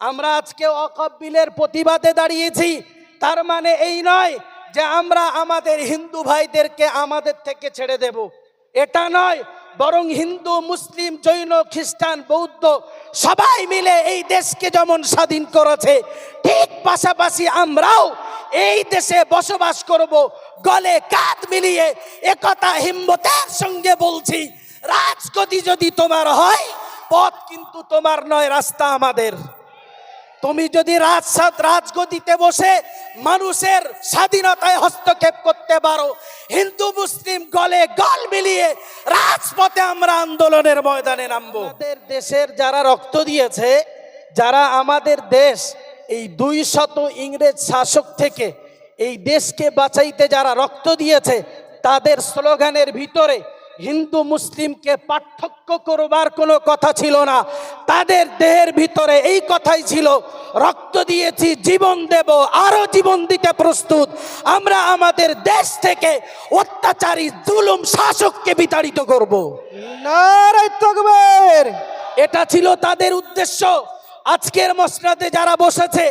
আমরা আজকে অকব বিলের প্রতিবাদে দাঁড়িয়েছি। তার মানে এই নয় যে আমরা আমাদের হিন্দু ভাইদেরকে আমাদের থেকে ছেড়ে দেব। এটা নয়, বরং হিন্দু, মুসলিম, জৈন, খ্রিস্টান, বৌদ্ধ সবাই মিলে এই দেশকে যেমন স্বাধীন করেছে, ঠিক পাশাপাশি আমরাও এই দেশে বসবাস করব, গলে কাঁধ মিলিয়ে একথা হিম্মতের সঙ্গে বলছি। রাজগতি যদি তোমার হয়, পথ কিন্তু তোমার নয়, রাস্তা আমাদের। তুমি যদি রাজসাদ রাজগদিতে বসে মানুষের স্বাধীনতায় হস্তক্ষেপ করতে পারো, হিন্দু, মুসলিম গলে গল মিলিয়ে রাজপথে আমরা আন্দোলনের ময়দানে নামবো। আমাদের দেশের যারা রক্ত দিয়েছে, যারা আমাদের দেশ, এই দুই শত ইংরেজ শাসক থেকে এই দেশকে বাঁচাইতে যারা রক্ত দিয়েছে, তাদের স্লোগানের ভিতরে হিন্দু মুসলিমকে পার্থক্য করবার কোনো কথা ছিল না। তাদের দেহের ভিতরে এই কথাই ছিল রক্ত দিয়েছি জীবন দেব আরও জীবন দিতে প্রস্তুত। আমরা আমাদের দেশ থেকে অত্যাচারী জুলুম শাসককে বিতাড়িত করব। এটা ছিল তাদের উদ্দেশ্য। আজকের মসনাদে যারা বসেছে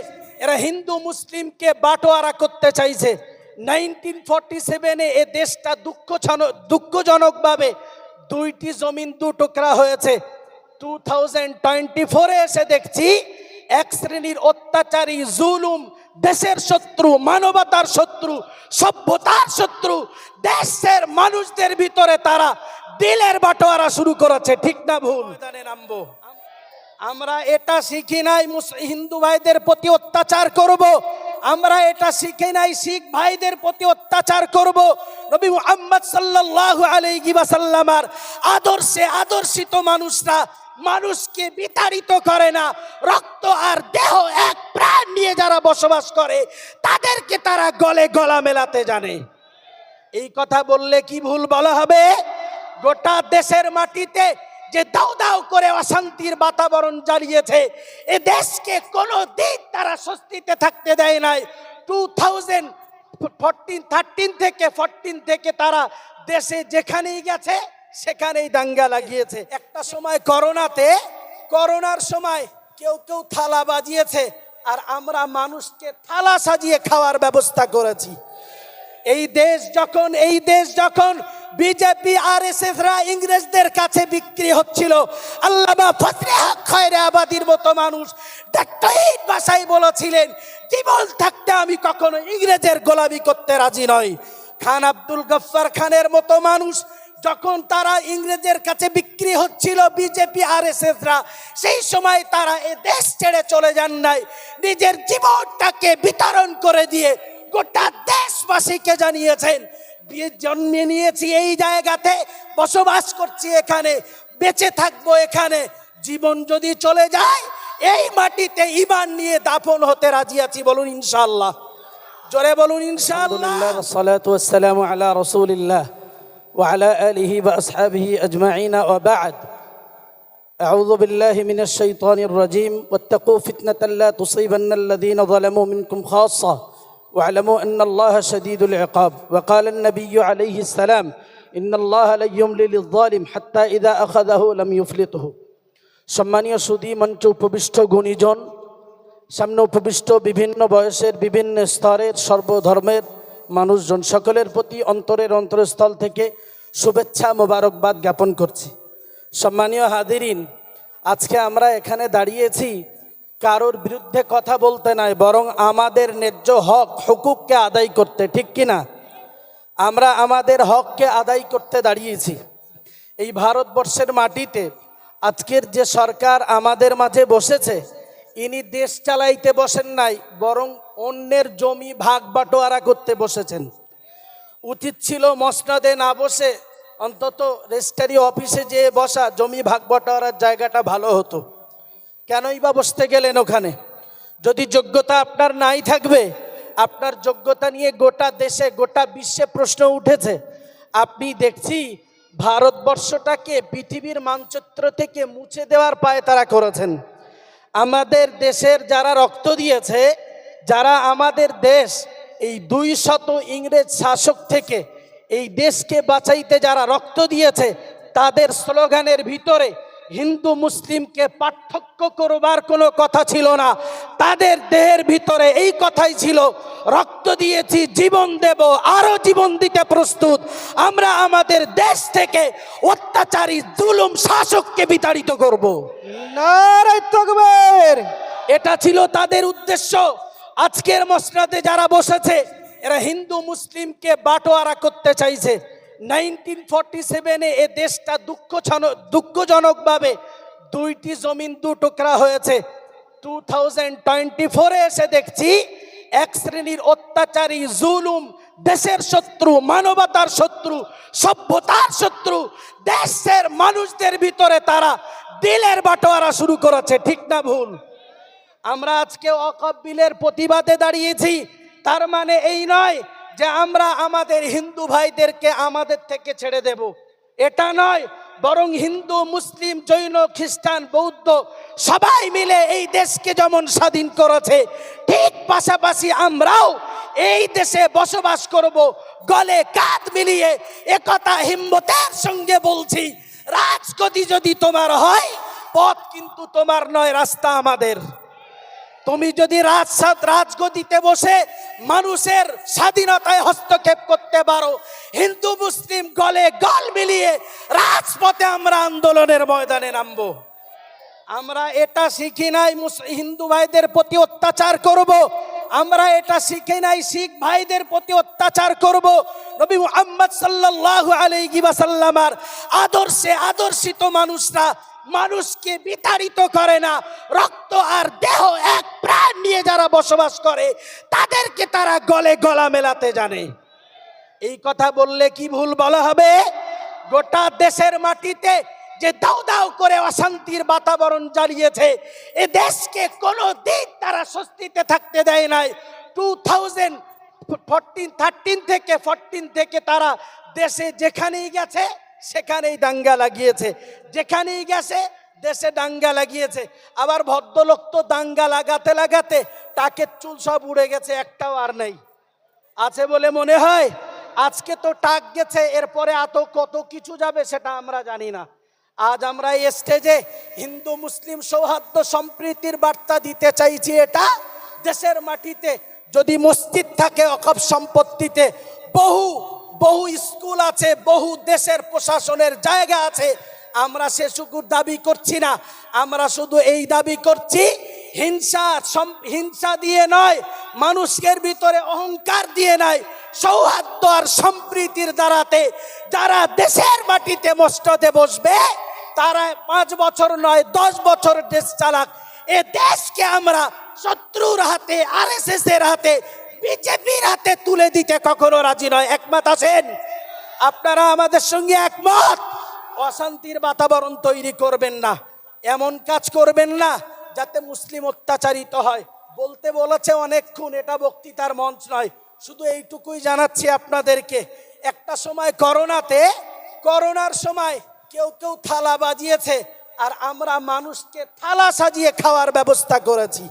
এরা হিন্দু মুসলিমকে বাটোয়ারা করতে চাইছে। নাইনটিন ফর্টি সেভেনে এ দেশটা দুঃখজনক, দুঃখজনকভাবে দুইটি জমিন দু টুকরা হয়েছে। টু থাউজেন্ড টোয়েন্টি ফোরে এসে দেখছি এক শ্রেণির অত্যাচারী, জুলুম, দেশের শত্রু, মানবতার শত্রু, সভ্যতার শত্রু, দেশের মানুষদের ভিতরে তারা দিলের বাটোয়ারা শুরু করেছে। ঠিক না ভুল? নামবো। আমরা এটা শিখি নাই হিন্দু ভাইদের প্রতি অত্যাচার করব। আমরা এটা শিখি নাই, শিখ ভাইদের প্রতি অত্যাচার করব। নবী মুহাম্মদ সাল্লাল্লাহু আলাইহি ওয়াসাল্লামার আদর্শে আদর্শিত মানুষরা মানুষকে বিতাড়িত করে না রক্ত আর দেহ এক প্রাণ নিয়ে যারা বসবাস করে, তাদেরকে তারা গলে গলা মেলাতে জানে এই কথা বললে কি ভুল বলা হবে গোটা দেশের মাটিতে যে দাও দাও করে অশান্তির বাতাবরণ জ্বালিয়েছে এ দেশকে কোনো দিন তারা স্বস্তিতে থাকতে দেয় নাই। টু থাউজেন্ড থার্টিন থেকে ফোরটিন থেকে তারা দেশে যেখানেই গেছে, সেখানেই দাঙ্গা লাগিয়েছে। একটা সময় করোনাতে, করোনার সময় কেউ কেউ থালা বাজিয়েছে, আর আমরা মানুষকে থালা সাজিয়ে খাওয়ার ব্যবস্থা করেছি। এই দেশ যখন, এই দেশ যখন বিজেপি আর এস রা ইংরেজদের কাছে বিক্রি হচ্ছিল। আল্লামা মতো মানুষ ডাক্তারির ভাষায় বলেছিলেন, জীবন থাকতে আমি কখনো ইংরেজের গোলামি করতে রাজি নই। খান আব্দুল গফফার খানের মতো মানুষ যখন তারা ইংরেজের কাছে বিক্রি হচ্ছিল বিজেপি আর রা, সেই সময় তারা এ দেশ ছেড়ে চলে যান নাই। নিজের জীবনটাকে বিতরণ করে দিয়ে গোটা দেশবাসীকে জানিয়েছেন জন্মে নিয়েছি এই জায়গাতে বসবাস করছি এখানে বেঁচে থাকবো এখানে জীবন যদি চলে যায় এই মাটিতে ইমান নিয়ে দাফন হতে রাজি আছি বলুন ইনশাআল্লাহ জোরে বলুন ইনশাআল্লাহ আলহামদুলিল্লাহ والصلاة والسلام على رسول الله وعلى آله وأصحابه أجمعين وبعد أعوذ بالله من الشيطان الرجيم واتقوا فتنة لا تصيبن الذين ظلموا منكم خاصة واعلموا أن الله شديد العقاب وقال النبي عليه السلام إن الله لا يملي للظالم حتى إذا أخذه لم يفلته সম্মানীয় সুদী মঞ্চ উপবিষ্ট গুণীজন সামনে উপবিষ্ট বিভিন্ন বয়সের বিভিন্ন স্তরের সর্বধর্মের মানুষজন সকলের প্রতি অন্তরের অন্তরস্থল থেকে শুভেচ্ছা মোবারকবাদ জ্ঞাপন করছি সম্মানীয় হাদিরিন আজকে আমরা এখানে দাঁড়িয়েছি কারোর বিরুদ্ধে কথা বলতে নাই, বরং আমাদের ন্যায্য হক, হুকুককে আদায় করতে, ঠিক কিনা আমরা আমাদের হককে আদায় করতে দাঁড়িয়েছি। এই ভারতবর্ষের মাটিতে আজকের যে সরকার আমাদের মাঝে বসেছে, ইনি দেশ চালাইতে বসেন নাই, বরং অন্যের জমি ভাগ বাটোয়ারা করতে বসেছেন। উচিত ছিল মসনদে না বসে অন্তত রেজিস্ট্রারি অফিসে যেয়ে বসা, জমি ভাগ বাটোয়ারার জায়গাটা ভালো হতো। কেনই বা বসতে গেলেন ওখানে? যদি যোগ্যতা আপনার নাই থাকবে, আপনার যোগ্যতা নিয়ে গোটা দেশে, গোটা বিশ্বে প্রশ্ন উঠেছে। আপনি দেখছি ভারতবর্ষটাকে, পৃথিবীর মানচিত্র থেকে মুছে দেওয়ার পায়ে তারা করেছেন। আমাদের দেশের যারা রক্ত দিয়েছে, যারা আমাদের দেশ, এই দুই শত ইংরেজ শাসক থেকে, এই দেশকে বাঁচাইতে যারা রক্ত দিয়েছে, তাদের স্লোগানের ভিতরে হিন্দু মুসলিমকে পার্থক্য করবার কোনো কথা ছিল না। তাদের দেহের ভিতরে এই কথাই ছিল রক্ত দিয়েছি জীবন দেব আরও জীবন দিতে প্রস্তুত। আমরা আমাদের দেশ থেকে অত্যাচারী জুলুম শাসককে বিতাড়িত করব। এটা ছিল তাদের উদ্দেশ্য। আজকের মসনাদে যারা বসেছে এরা হিন্দু মুসলিমকে বাটোয়ারা করতে চাইছে। নাইনটিন ফর্টি সেভেনে এ দেশটা দুঃখ দুঃখজনকভাবে দুইটি জমিন দু টুকরা হয়েছে। টু থাউজেন্ড টোয়েন্টি ফোরে এসে দেখছি এক শ্রেণির অত্যাচারী, জুলুম, দেশের শত্রু, মানবতার শত্রু, সভ্যতার শত্রু, দেশের মানুষদের ভিতরে তারা দিলের বাটোয়ারা শুরু করেছে, ঠিক না ভুল? আমরা আজকে অকব বিলের প্রতিবাদে দাঁড়িয়েছি, তার মানে এই নয় যে আমরা আমাদের হিন্দু ভাইদেরকে আমাদের থেকে ছেড়ে দেব। এটা নয়, বরং হিন্দু, মুসলিম, জৈন, খ্রিস্টান, বৌদ্ধ সবাই মিলে এই দেশকে যেমন স্বাধীন করেছে, ঠিক পাশাপাশি আমরাও এই দেশে বসবাস করব, গলে কাঁধ মিলিয়ে একথা হিম্মতের সঙ্গে বলছি, রাজগতি যদি তোমার হয়, পথ কিন্তু তোমার নয়, রাস্তা আমাদের। তুমি যদি রাজসাদ রাজগদিতে বসে মানুষের স্বাধীনতায় হস্তক্ষেপ করতে পারো, হিন্দু, মুসলিম গলে গল মিলিয়ে রাজপথে আমরা আন্দোলনের ময়দানে নামবো আমরা এটা শিখি নাই হিন্দু ভাইদের প্রতি অত্যাচার করব। আমরা এটা শিখে নাই শিখ ভাইদের প্রতি অত্যাচার করব নবী মুহাম্মদ সাল্লাল্লাহু আলাইহি ওয়াসাল্লামার আদর্শে আদর্শিত মানুষরা মানুষকে বিতাড়িত করে না। রক্ত আর দেহ এক প্রাণ নিয়ে যারা বসবাস করে, তাদেরকে তারা গলে গলা মেলাতে জানে। এই কথা বললে কি ভুল বলা হবে? গোটা দেশের মাটিতে যে দাউ দাউ করে অশান্তির বাতাবরণ জ্বালিয়েছে এ দেশকে কোনো দিন তারা স্বস্তিতে থাকতে দেয় নাই। টু থাউজেন্ড ফোরটিন থার্টিন থেকে ফোরটিন থেকে তারা দেশে যেখানেই গেছে সেখানেই দাঙ্গা লাগিয়েছে। যেখানেই গেছে, দেশে দাঙ্গা লাগিয়েছে। আবার ভদ্রলোক তো দাঙ্গা লাগাতে লাগাতে টাকের চুল সব উড়ে গেছে, একটাও আর নেই। আছে বলে মনে হয়, আজকে তো টাক গেছে, এরপরে এত কত কিছু যাবে সেটা আমরা জানি না। আজ আমরা এই স্টেজে হিন্দু, মুসলিম সৌহার্দ্য সম্প্রীতির বার্তা দিতে চাইছি এটা, দেশের মাটিতে যদি মসজিদ থাকে অকপ সম্পত্তিতে, বহু বহু স্কুল আছে, বহু দেশের প্রশাসনের জায়গা আছে। আমরা সে শুকুর দাবি করছি না। আমরা শুধু এই দাবি করছি, হিংসা হিংসা দিয়ে নয়, মানুষের ভিতরে অহংকার দিয়ে নয়, সৌহার্দ্য আর সম্প্রীতির দ্বারাতে যারা দেশের মাটিতে মস্ততে বসবে, তারা পাঁচ বছর নয়, দশ বছর দেশ চালাক। এ দেশকে আমরা শত্রুর হাতে, আর এস এর হাতে বিজেপির হাতে তুলে দিতে কখনো রাজি নয়। একমত আছেন? আপনারা আমাদের সঙ্গে একমত? অশান্তির বাতাবরণ তৈরি করবেন না। এমন কাজ করবেন না যাতে মুসলিম অত্যাচারিত হয়। বলতে বলেছে অনেকক্ষণ, এটা বক্তৃতার মঞ্চ নয়। শুধু এইটুকুই জানাচ্ছি আপনাদেরকে। একটা সময় করোনাতে, করোনার সময় কেউ কেউ থালা বাজিয়েছে। আর আমরা মানুষকে থালা সাজিয়ে খাওয়ার ব্যবস্থা করেছি।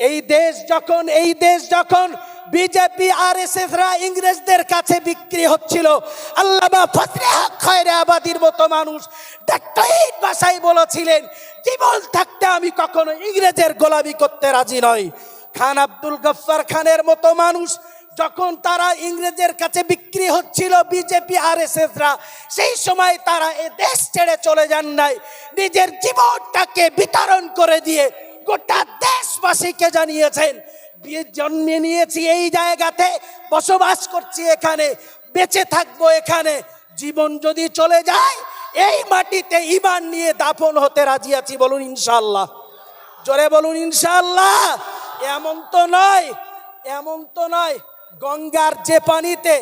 এই দেশ যখন, এই দেশ যখন বিজেপি আর এস রা ইংরেজদের কাছে বিক্রি হচ্ছিল, আল্লামা ফজলে হক খয়রে আবাদির মতো মানুষ ডাক্তার ভাষায় বলেছিলেন, জীবন থাকতে আমি কখনো ইংরেজের গোলামি করতে রাজি নই। খান আব্দুল গফফার খানের মতো মানুষ যখন তারা ইংরেজের কাছে বিক্রি হচ্ছিল বিজেপি আর রা, সেই সময় তারা এ দেশ ছেড়ে চলে যান নাই। নিজের জীবনটাকে বিতরণ করে দিয়ে গোটা দেশবাসীকে জানিয়েছেন জন্মে নিয়েছি এই জায়গাতে, বসবাস করছি এখানে, বেঁচে থাকব এখানে, জীবন যদি চলে যায়, এই মাটিতে ইমান নিয়ে দাফন হতে রাজি আছি, বলুন ইনশাল্লাহ জোরে বলুন ইনশাল্লাহ এমন তো নয়, এমন তো নয়, গঙ্গার যে পানিতে,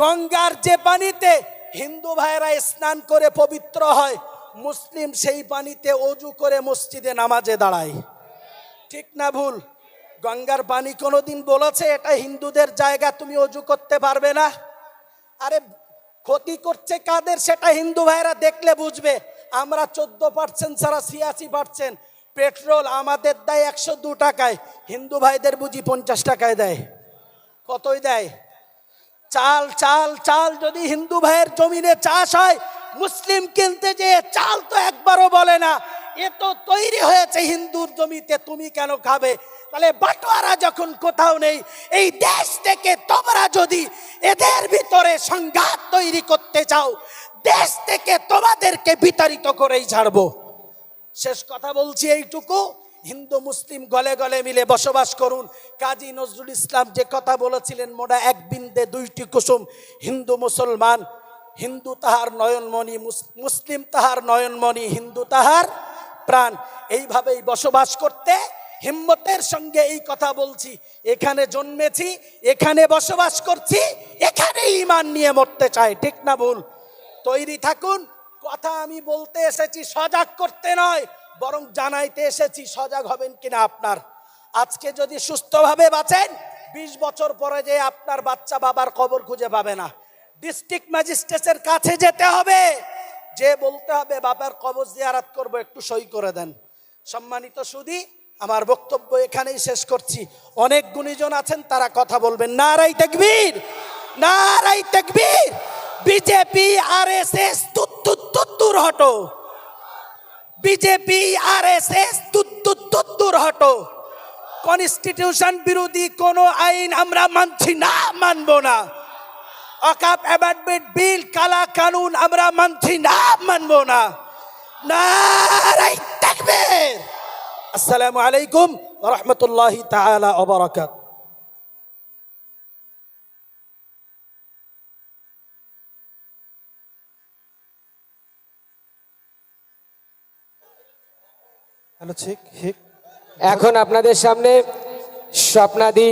গঙ্গার যে পানিতে হিন্দু ভাইরা স্নান করে পবিত্র হয়, মুসলিম সেই পানিতে অজু করে মসজিদে নামাজে দাঁড়ায়। ঠিক না ভুল। গঙ্গার পানি কোনোদিন বলেছে, এটা হিন্দুদের জায়গা, তুমি অজু করতে পারবে না। আরে, ক্ষতি করছে কাদের, সেটা হিন্দু ভাইরা দেখলে বুঝবে। আমরা চোদ্দ পার্সেন্ট ছাড়া ছিয়াশি পার্সেন্ট পেট্রোল আমাদের দেয় একশো দু টাকায়, হিন্দু ভাইদের বুঝি পঞ্চাশ টাকায় দেয়। কতই দেয়? চাল চাল চাল যদি হিন্দু ভাইয়ের জমিনে চাষ হয়, মুসলিম কিনতে যে চাল তো একবারও বলে না। এ তো তৈরি হয়েছে হিন্দুর জমিতে, তুমি কেন খাবে? তাহলে বাটোয়ারা যখন কোথাও নেই, এই দেশ থেকে তোমরা যদি এদের ভিতরে সংঘাত তৈরি করতে চাও, দেশ থেকে তোমাদেরকে বিতাড়িত করেই ছাড়বো। শেষ কথা বলছি এইটুকু। হিন্দু, মুসলিম গলে গলে মিলে বসবাস করুন। কাজী নজরুল ইসলাম যে কথা বলেছিলেন মোডা এক বিন্দে দুইটি কুসুম, হিন্দু, মুসলমান, হিন্দু তাহার নয়নমণি, মুস- মুসলিম তাহার নয়নমণি, হিন্দু তাহার প্রাণ। এইভাবেই বসবাস করতে হিম্মতের সঙ্গে এই কথা বলছি। এখানে জন্মেছি, এখানে বসবাস করছি এখানে ইমান নিয়ে মরতে চাই, ঠিক না ভুল? তৈরি থাকুন, কথা আমি বলতে এসেছি, সজাগ করতে নয়, বরং জানাইতে এসেছি, সজাগ হবেন কিনা আপনার? আজকে যদি সুস্থভাবে বাঁচেন, বিশ বছর পরে যে আপনার বাচ্চা বাবার কবর খুঁজে পাবে না। ডিস্ট্রিক্ট ম্যাজিস্ট্রেটের কাছে যেতে হবে। যে বলতে হবে, বাবার কবর জিয়ারাত করব, একটু সই করে দেন। সম্মানিত সুদী আমার বক্তব্য এখানেই শেষ করছি। অনেক গুণীজন আছেন, তারা কথা বলবেন। নারাই তেকবীর! নারাই তেকবীর! বিজেপি আর এস এস তুত্তুর হটো। বিজেপি আর এস এস তুত্তুর হটো। কনস্টিটিউশন বিরোধী কোনো আইন আমরা মানছি না, মানবো না। অকাপ অ্যামেন্ডমেন্ট বিল, কালা কানুন আমরা মানছি না, মানবো না। আসসালামু আলাইকুম রাহমাতুল্লাহি ঠিক ঠিক। এখন আপনাদের সামনে স্বপ্নাদি